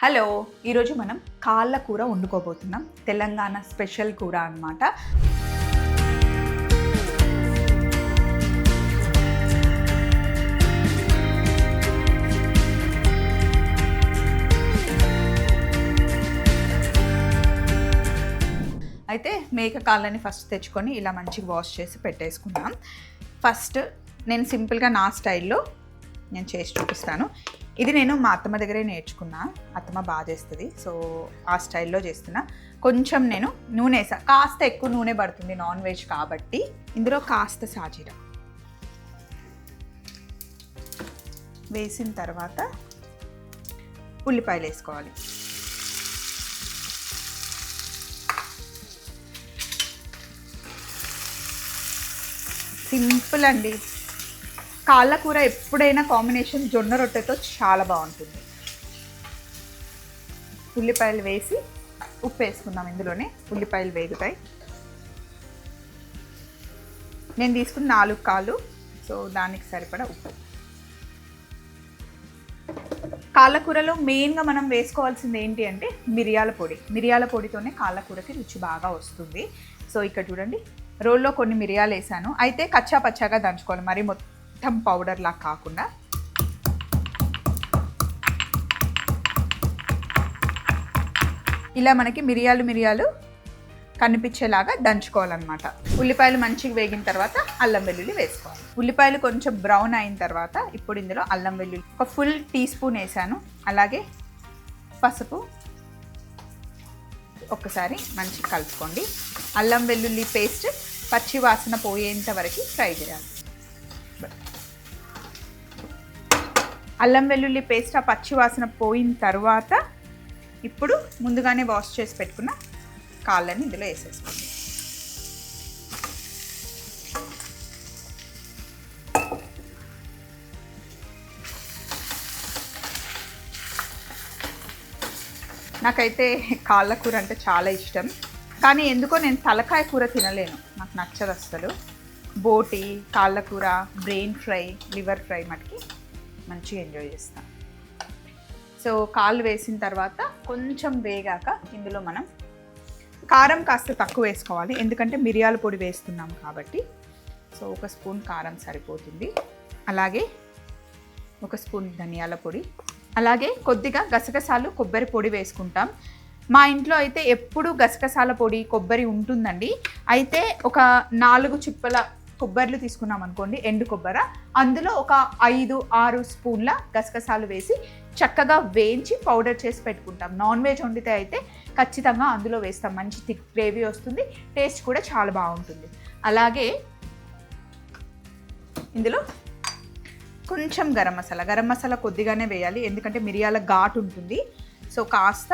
Hello ఈరోజు మనం కాళ్ళ కూర వండుకోబోతున్నాం. తెలంగాణ స్పెషల్ కూర అనమాట అయితే మేక కాళ్ళని ఫస్ట్ తెచ్చుకొని ఇలా మంచిగా వాష్ చేసి పెట్టేసుకుందాం. ఫస్ట్ నేను సింపుల్గా నా స్టైల్లో నేను చేసి చూపిస్తాను. ఇది నేను మా అత్తమ్మ దగ్గరే నేర్చుకున్నా. అత్తమ్మ బాగా చేస్తుంది. సో ఆ స్టైల్లో చేస్తున్నా. కొంచెం నేను నూనె వేసా కాస్త ఎక్కువ నూనె పడుతుంది నాన్ వెజ్ కాబట్టి. ఇందులో కాస్త సాజీర. వేసిన తర్వాత ఉల్లిపాయలు వేసుకోవాలి. సింపుల్ అండి. కాళ్ళ కూర ఎప్పుడైనా కాంబినేషన్ జొన్న రొట్టెతో చాలా బాగుంటుంది. ఉల్లిపాయలు వేసి ఉప్పు వేసుకుందాం ఇందులోనే. ఉల్లిపాయలు వేగుతాయి. నేను తీసుకున్న నాలుగు కాళ్ళు సో దానికి సరిపడా ఉప్పు. కాళ్ళకూరలో మెయిన్గా మనం వేసుకోవాల్సింది ఏంటి అంటే మిరియాల పొడి. మిరియాల పొడితోనే కాళ్ళకూరకి రుచి బాగా వస్తుంది. సో ఇక్కడ చూడండి రోల్లో కొన్ని మిరియాలు వేసాను. అయితే కచ్చా పచ్చాగా దంచుకోవాలి. మరి మొత్తం పౌడర్ లా కాకుండా ఇలా మనకి మిరియాలు మిరియాలు కనిపించేలాగా దంచుకోవాలన్నమాట. ఉల్లిపాయలు మంచిగా వేగిన తర్వాత అల్లం వెల్లుల్లి వేసుకోవాలి. ఉల్లిపాయలు కొంచెం బ్రౌన్ అయిన తర్వాత ఇప్పుడు ఇందులో అల్లం వెల్లుల్లి ఒక ఫుల్ టీ స్పూన్ వేసాను. అలాగే పసుపు ఒక్కసారి మంచిగా కలుపుకోండి. అల్లం వెల్లుల్లి పేస్ట్ పచ్చి వాసన పోయేంత వరకు ఫ్రై చేయాలి. అల్లం వెల్లుల్లి పేస్ట్ ఆ పచ్చి వాసన పోయిన తర్వాత ఇప్పుడు ముందుగానే వాష్ చేసి పెట్టుకున్న కాళ్ళని ఇందులో వేసేసుకోండి. నాకైతే కాళ్ళ కూర అంటే చాలా ఇష్టం. కానీ ఎందుకో నేను తలకాయ కూర తినలేను. నాకు నచ్చదు అసలు బోటి కాళ్ళ కూర బ్రెయిన్ ఫ్రై లివర్ ఫ్రై మటుకి మంచిగా ఎంజాయ్ చేస్తాం. సో కాళ్ళు వేసిన తర్వాత కొంచెం వేగాక ఇందులో మనం కారం కాస్త తక్కువ వేసుకోవాలి. ఎందుకంటే మిరియాల పొడి వేస్తున్నాం కాబట్టి. సో ఒక స్పూన్ కారం సరిపోతుంది. అలాగే ఒక స్పూన్ ధనియాల పొడి. అలాగే కొద్దిగా గసగసాలు కొబ్బరి పొడి వేసుకుంటాం. మా ఇంట్లో అయితే ఎప్పుడు గసగసాల పొడి కొబ్బరి ఉంటుందండి. అయితే ఒక నాలుగు చిప్పల కొబ్బరిలు తీసుకున్నాం అనుకోండి ఎండు కొబ్బర. అందులో ఒక ఐదు ఆరు స్పూన్ల గసగసాలు వేసి చక్కగా వేయించి పౌడర్ చేసి పెట్టుకుంటాం. నాన్ వెజ్ వండితే అయితే ఖచ్చితంగా అందులో వేస్తాం. మంచి థిక్ గ్రేవీ వస్తుంది టేస్ట్ కూడా చాలా బాగుంటుంది. అలాగే ఇందులో కొంచెం గరం మసాలా. గరం మసాలా కొద్దిగానే వేయాలి ఎందుకంటే మిరియాల ఘాటు ఉంటుంది. సో కాస్త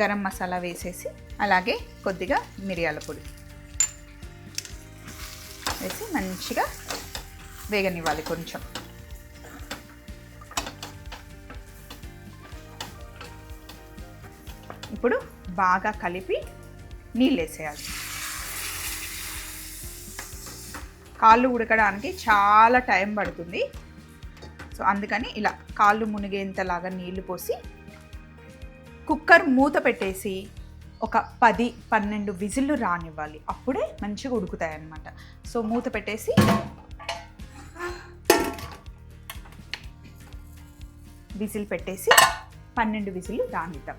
గరం మసాలా వేసేసి అలాగే కొద్దిగా మిరియాల పొడి. వేసి మంచిగా వేగనివ్వాలి కొంచెం. ఇప్పుడు బాగా కలిపి నీళ్ళు వేసేయాలి కాళ్ళు ఉడకడానికి చాలా టైం పడుతుంది. సో అందుకని ఇలా కాళ్ళు మునిగేంతలాగా నీళ్ళు పోసి కుక్కర్ మూత పెట్టేసి ఒక పది పన్నెండు విజిల్లు రానివ్వాలి. అప్పుడే మంచిగా ఉడుకుతాయి అన్నమాట సో మూత పెట్టేసి విజిల్ పెట్టేసి పన్నెండు విజిల్లు రానిద్దాం.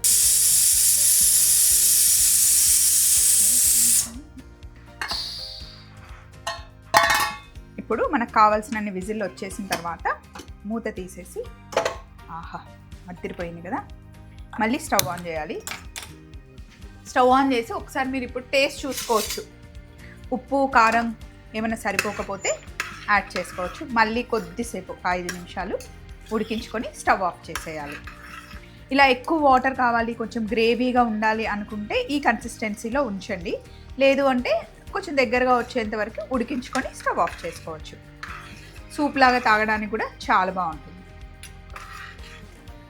ఇప్పుడు మనకు కావాల్సినన్ని విజిల్లు వచ్చేసిన తర్వాత మూత తీసేసి ఆహా మద్దిరిపోయింది కదా. మళ్ళీ స్టవ్ ఆన్ చేయాలి. స్టవ్ ఆన్ చేసి ఒకసారి మీరు ఇప్పుడు టేస్ట్ చూసుకోవచ్చు. ఉప్పు కారం ఏమైనా సరిపోకపోతే యాడ్ చేసుకోవచ్చు. మళ్ళీ కొద్దిసేపు ఒక ఐదు నిమిషాలు ఉడికించుకొని స్టవ్ ఆఫ్ చేసేయాలి. ఇలా ఎక్కువ వాటర్ కావాలి కొంచెం గ్రేవీగా ఉండాలి అనుకుంటే ఈ కన్సిస్టెన్సీలో ఉంచండి. లేదు అంటే కొంచెం దగ్గరగా వచ్చేంత వరకు ఉడికించుకొని స్టవ్ ఆఫ్ చేసుకోవచ్చు. సూప్ లాగా తాగడానికి కూడా చాలా బాగుంటుంది.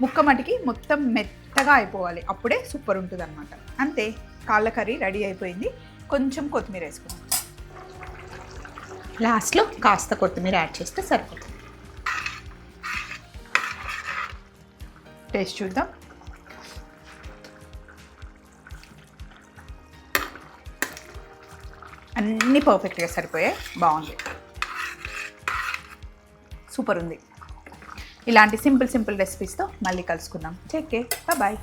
ముక్క మటికి మొత్తం మెత్త మెత్తగా అయిపోవాలి. అప్పుడే సూపర్ ఉంటుంది అనమాట అంతే కాళ్ళ కర్రీ రెడీ అయిపోయింది. కొంచెం కొత్తిమీర వేసుకుందాం. లాస్ట్లో కాస్త కొత్తిమీర యాడ్ చేస్తే సరిపోతుంది. టేస్ట్ చూద్దాం. అన్నీ పర్ఫెక్ట్గా సరిపోయాయి. బాగుంది. సూపర్ ఉంది. ఇలాంటి సింపుల్ సింపుల్ రెసిపీస్తో మళ్ళీ కలుసుకుందాం. Take care bye